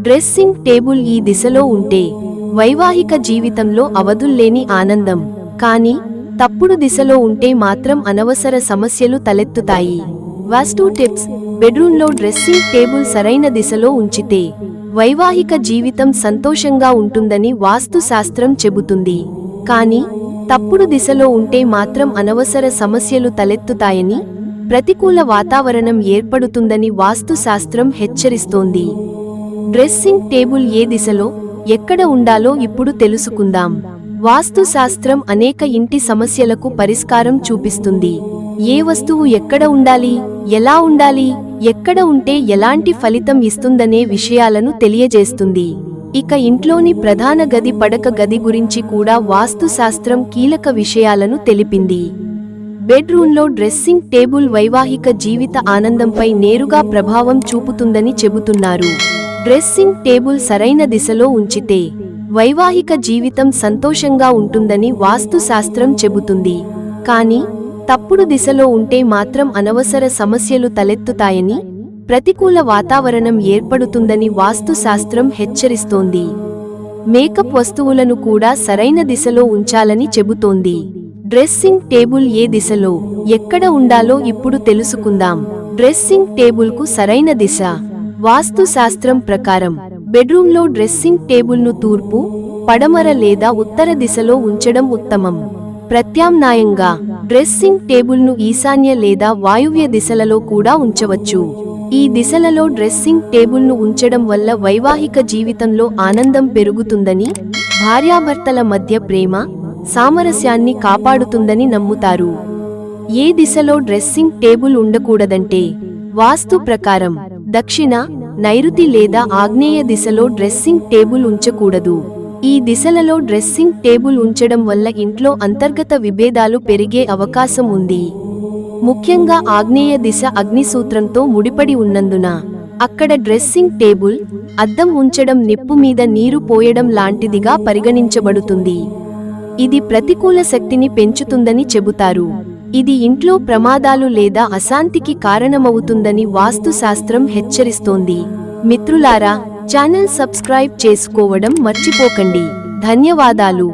Dressing table ఈ దిశలో ఉంటే వైవాహిక జీవితంలో అవధుల్లేని ఆనందం. కానీ తప్పుడు దిశలో ఉంటే మాత్రం అనవసర సమస్యలు తలెత్తుతాయి. వాస్తు టిప్స్. బెడ్రూమ్లో డ్రెస్సింగ్ టేబుల్ సరైన దిశలో ఉంచితే వైవాహిక జీవితం సంతోషంగా ఉంటుందని వాస్తు శాస్త్రం చెబుతుంది. కానీ తప్పుడు దిశలో ఉంటే మాత్రం అనవసర సమస్యలు తలెత్తుతాయని ప్రతికూల వాతావరణం ఏర్పడుతుందని వాస్తు శాస్త్రం హెచ్చరిస్తోంది. డ్రెస్సింగ్ టేబుల్ ఏ దిశలో ఎక్కడ ఉండాలో ఇప్పుడు తెలుసుకుందాం. వాస్తుశాస్త్రం అనేక ఇంటి సమస్యలకు పరిష్కారం చూపిస్తుంది. ఏ వస్తువు ఎక్కడ ఉండాలి ఎలా ఉండాలి ఎక్కడ ఉంటే ఎలాంటి ఫలితం ఇస్తుందనే విషయాలను తెలియజేస్తుంది. ఇక ఇంట్లోని ప్రధాన గది పడక గది గురించి కూడా వాస్తుశాస్త్రం కీలక విషయాలను తెలిపింది. బెడ్రూమ్లో డ్రెస్సింగ్ టేబుల్ వైవాహిక జీవిత ఆనందంపై నేరుగా ప్రభావం చూపుతుందని చెబుతున్నారు. డ్రెస్సింగ్ టేబుల్ సరైన దిశలో ఉంచితే వైవాహిక జీవితం సంతోషంగా ఉంటుందని వాస్తుశాస్త్రం చెబుతుంది. కానీ తప్పుడు దిశలో ఉంటే మాత్రం అనవసర సమస్యలు తలెత్తుతాయని ప్రతికూల వాతావరణం ఏర్పడుతుందని వాస్తుశాస్త్రం హెచ్చరిస్తోంది. మేకప్ వస్తువులను కూడా సరైన దిశలో ఉంచాలని చెబుతోంది. డ్రెస్సింగ్ టేబుల్ ఏ దిశలో ఎక్కడ ఉండాలో ఇప్పుడు తెలుసుకుందాం. డ్రెస్సింగ్ టేబుల్కు సరైన దిశ వాస్తు శాస్త్రం ప్రకారం బెడ్రూమ్లో డ్రెస్సింగ్ టేబుల్ను తూర్పు పడమర లేదా ఉత్తర దిశలో ఉంచడం ఉత్తమం. ప్రత్యామ్నాయంగా డ్రెస్సింగ్ టేబుల్ను ఈశాన్య లేదా వాయువ్య దిశలలో కూడా ఉంచవచ్చు. ఈ దిశలలో డ్రెస్సింగ్ టేబుల్ను ఉంచడం వల్ల వైవాహిక జీవితంలో ఆనందం పెరుగుతుందని భార్యాభర్తల మధ్య ప్రేమ సామరస్యాన్ని కాపాడుతుందని నమ్ముతారు. ఏ దిశలో డ్రెస్సింగ్ టేబుల్ ఉండకూడదంటే వాస్తు ప్రకారం దక్షిణ నైరుతి లేదా ఆగ్నేయ దిశలో డ్రెస్సింగ్ టేబుల్ ఉంచకూడదు. ఈ దిశలలో డ్రెస్సింగ్ టేబుల్ ఉంచడం వల్ల ఇంట్లో అంతర్గత విభేదాలు పెరిగే అవకాశం ఉంది. ముఖ్యంగా ఆగ్నేయ దిశ అగ్నిసూత్రంతో ముడిపడి ఉన్నందున అక్కడ డ్రెస్సింగ్ టేబుల్ అద్దం ఉంచడం నిప్పు మీద నీరు పోయడం లాంటిదిగా పరిగణించబడుతుంది. ఇది ప్రతికూల శక్తిని పెంచుతుందని చెబుతారు. ఇది ఇంట్లో ప్రమాదాలు లేదా అశాంతికి కారణమవుతుందని వాస్తుశాస్త్రం హెచ్చరిస్తోంది. మిత్రులారా ఛానల్ సబ్స్క్రైబ్ చేసుకోవడం మర్చిపోకండి. ధన్యవాదాలు.